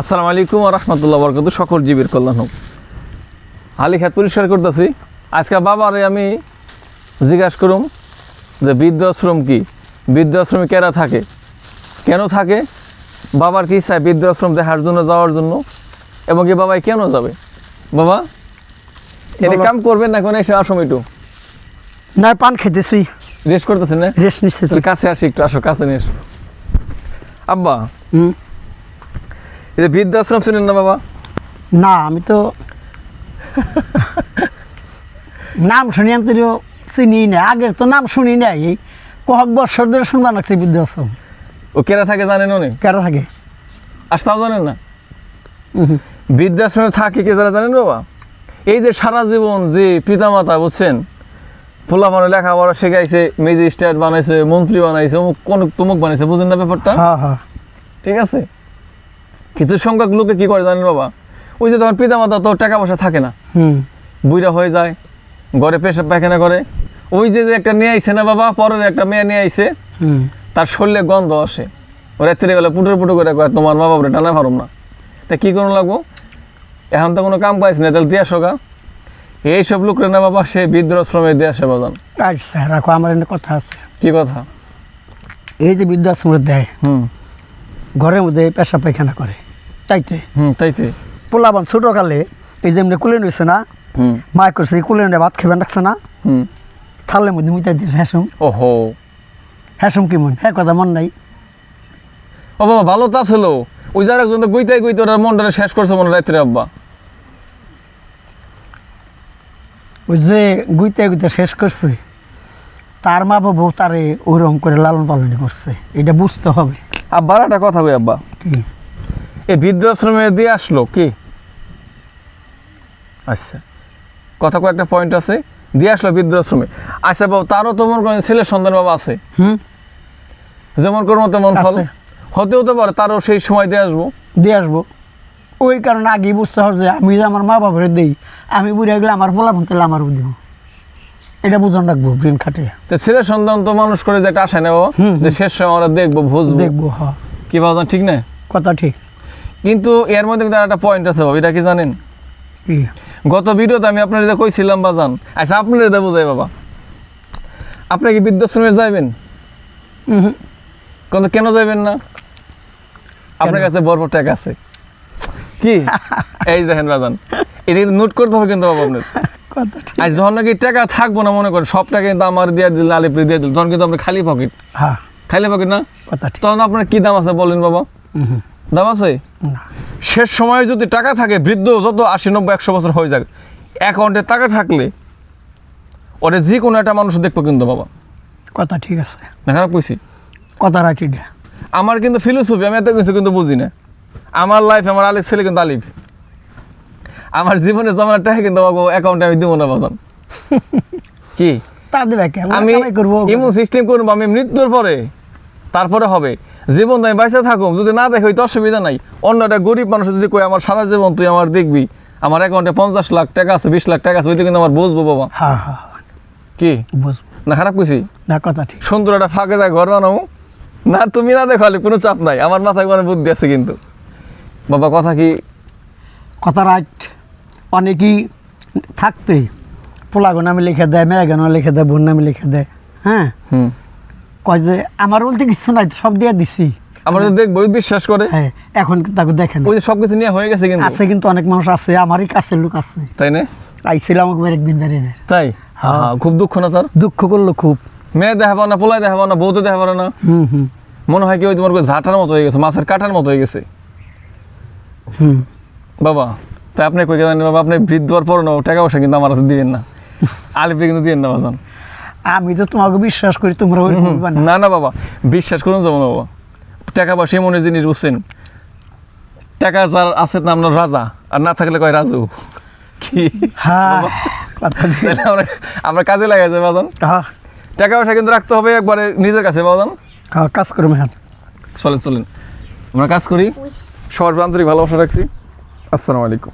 আসসালামু আলাইকুম রহমতুল্লাহ বরকত সকল জীবের কল্যাণ হোক। হালি খাত পরিষ্কার করতেছি। আজকে বাবারে আমি জিজ্ঞাসা করুম যে বৃদ্ধাশ্রম কি? বৃদ্ধাশ্রমে কেরা থাকে? কেন থাকে? বাবার কি ইচ্ছা বৃদ্ধাশ্রম দেখার জন্য যাওয়ার জন্য? এবং কি বাবাই কেন যাবে? বাবা এটা কাম করবেন না কোনো এসে আসম একটু। না পান খেতেছি। রেস্ট করতেছেন না? রেস্ট নিচ্ছি কাছে আসি একটু আসো কাছে নিয়ে আসো। আব্বা হুম। এই যে বৃদ্ধাশ্রম ছিলেন না বাবা? না আমি তো নাম শুনি আমি তো চিনি না আগের তো নাম শুনি নাই। এই কয়েক বছর ধরে শুনবা লাগছে বৃদ্ধাশ্রম। ও কেরা থাকে জানেন অনেক কেরা থাকে? আসতাও জানেন না। বৃদ্ধাশ্রমে থাকে কে যারা জানেন বাবা? এই যে সারা জীবন যে পিতামাতা বুঝছেন? পোলাপানে লেখাপড়া শেখাইছে ম্যাজিস্ট্রেট বানাইছে মন্ত্রী বানাইছে অমুক কোন তমুক বানাইছে বুঝেন না ব্যাপারটা? হ্যাঁ হ্যাঁ। ঠিক আছে? কিছু সংখ্যক লোকে কি করে জানেন বাবা? ওই যে তখন পিতামাতা তো টাকা পয়সা থাকে না। হুম। বুইরা হয়ে যায় ঘরে পেশাব পায়খানা করে। ওই যে একটা নিয়ে আইছে না বাবা পরের একটা মেয়ে নিয়ে আইছে হুম। তার শরীরে গন্ধ আসে। ও রাত্রে বেলা পুটুর পুটু করে কয় তোমার মা বাবরে টানা পারম না। তা কী করুন লাগবো? এখন তো কোনো কাম পাইছি না তাহলে দিয়া সগা এইসব লোকরে না বাবা সে বৃদ্ধাশ্রমে দেয়া সে বাজান আচ্ছা রাখো আমার এখানে কথা আছে। কি কথা? এই যে বৃদ্ধাশ্রমে দেয় হুম। ঘরের মধ্যে পেশা পায়খানা করে। চাইতে। হুম তাইতে পোলা পোলাবান ছোটোকালে এই যে এমনি কুলে নিয়েছে না হুম। মা করছে কুলে নিয়ে ভাত খেবেন রাখছে না? হুম। থালের মধ্যে মুইতা দিয়েছে হ্যাসুম ওহো। হ্যাসুম কি মন? হ্যাঁ কথা মন নাই। ও বাবা ভালো তা ছিল ওই যার একজন তো গুইতাই গুইতে ওরা মনটা শেষ করছে মনে রাত্রে আব্বা। ওই যে গুইতে গুইতে শেষ করছে তার মা বাবু তারে ওইরকম করে লালন পালন করছে এটা বুঝতে হবে। আব্বার একটা কথা কই আব্বা। কি? এই বৃদ্ধাশ্রমে দিয়ে আসলো কি? আচ্ছা কথা কয়েকটা পয়েন্ট আছে। দিয়ে আসলো বৃদ্ধাশ্রমে। আচ্ছা বাবু তারও তো মনে করেন ছেলের সন্তান বাবা আছে। হুম। যেমন কর্ম তেমন ফল। হতে হতে পারে তারও সেই সময় দিয়ে আসব। দিয়ে আসব। ওই কারণে আগেই বুঝতে হবে যে আমি যে আমার মা বাবারে দেই আমি বুড়ে গেলে আমার বলা তাহলে আমারও দিব। এটা বুঝন রাখব ব্রেন খাটে। তো ছেলের সন্তান তো মানুষ করে যে একটা আশা নেব যে শেষ সময় আমরা দেখব বুঝব। দেখব হ কি বাবা ঠিক না? কথা ঠিক। কিন্তু এর মধ্যে কিন্তু একটা পয়েন্ট আছে বাবা এটা কি জানেন? গত ভিডিওতে আমি আপনার কইছিলাম বাজান। আচ্ছা আপনার এটা বোঝাই বাবা। আপনি কি বৃদ্ধাশ্রমে যাইবেন? কিন্তু কেন যাবেন না? আপনার কাছে বড় টাকা আছে। কি? এই দেখেন বাজান। এটা কিন্তু নোট করতে হবে কিন্তু বাবা আপনার আজ যখন নাকি টাকা থাকব না মনে করেন সব টাকা কিন্তু আমার দিয়ে দিল আলিপুরি দিয়ে দিল তখন কিন্তু আপনার খালি পকেট হ্যাঁ। খালি পকেট না? তখন আপনার কি দাম আছে বলেন বাবা। দাম আছে? শেষ সময়ে যদি টাকা থাকে বৃদ্ধ যত আশি নব্বই একশো বছর হয়ে যাক অ্যাকাউন্টে টাকা থাকলে ওটা যে কোনো একটা মানুষ দেখব কিন্তু বাবা। কথা ঠিক আছে। খারাপ কইছি? কথা এটা। আমার কিন্তু ফিলোসফি আমি এত কিছু কিন্তু বুঝি না। আমার লাইফ আমার আলিফ ছেলে কিন্তু আলিফ। আমার জীবনে জমার টাকা কিন্তু অ্যাকাউন্টে আমি দিব না বাজান। কি? তা দেবে আমি ইমন সিস্টেম করব আমি মৃত্যুর পরে। তারপরে হবে। জীবন আমি বাইসে থাকুম। যদি না দেখো তো অসুবিধা নাই। অন্য একটা গরিব মানুষ যদি কই আমার সারা জীবন তুই আমার দেখবি আমার অ্যাকাউন্টে পঞ্চাশ লাখ টাকা আছে বিশ লাখ টাকা আছে ওইটা কিন্তু আমার বুঝব বাবা। হ্যাঁ হ্যাঁ কি? বুঝব। না খারাপ কইছি? না কথা ঠিক। সুন্দর একটা ফাঁকে যায় ঘর বানাবো। না তুমি না দেখালে কোনো চাপ নাই। আমার মাথায় কোনো বুদ্ধি আছে কিন্তু। বাবা কথা কি? কথা রাইট। অনেকেই থাকতে পোলাগো নামে লিখে দেয় মেয়েগো নামে লিখে দেয় বোন নামে লিখে দেয় হ্যাঁ? হুম। কয় যে আমার বলতে কিছু নাই সব দিয়ে দিছি। আমরা তো দেখব বিশ্বাস করে। হ্যাঁ এখন তাকে দেখেন ওই যে সব কিছু নিয়ে হয়ে গেছে কিন্তু। আছে কিন্তু অনেক মানুষ আছে আমারই কাছের লোক আছে। তাই না? আইছিলাম একবার একদিন দাঁড়িয়ে তাই? হ্যাঁ। হ্যাঁ খুব দুঃখ না তার? দুঃখ করল খুব। মেয়ে দেখাবো না পোলাই দেখাবো না বউ তো দেখাবো না। হুম হুম। মনে হয় কি ওই তোমার ঝাঁটার মতো হয়ে গেছে মাছের কাটার মতো হয়ে গেছে। হুম। বাবা তাই আপনি কই জানেন বাবা আপনি বৃদ্ধ হওয়ার পর টাকা পয়সা কিন্তু আমার হাতে দিবেন না। আলিপে কিন্তু দিবেন না বাজান। আমি তো তোমাকে বিশ্বাস করি তোমরা না। না না বাবা বিশ্বাস করুন যাব না বাবা। টাকা পয়সা এমন জিনিস বুঝছেন? টাকা যার আছে না আপনার রাজা আর না থাকলে কয় রাজু? কি? হ্যাঁ আমরা আমরা কাজে লাগাই যাবে বাজান হ্যাঁ। টাকা পয়সা কিন্তু রাখতে হবে একবারে নিজের কাছে বাজান হ্যাঁ কাজ করো মেহান চলেন চলেন। আমরা কাজ করি। সবার আন্তরিক ভালোবাসা রাখছি। আসসালামু আলাইকুম।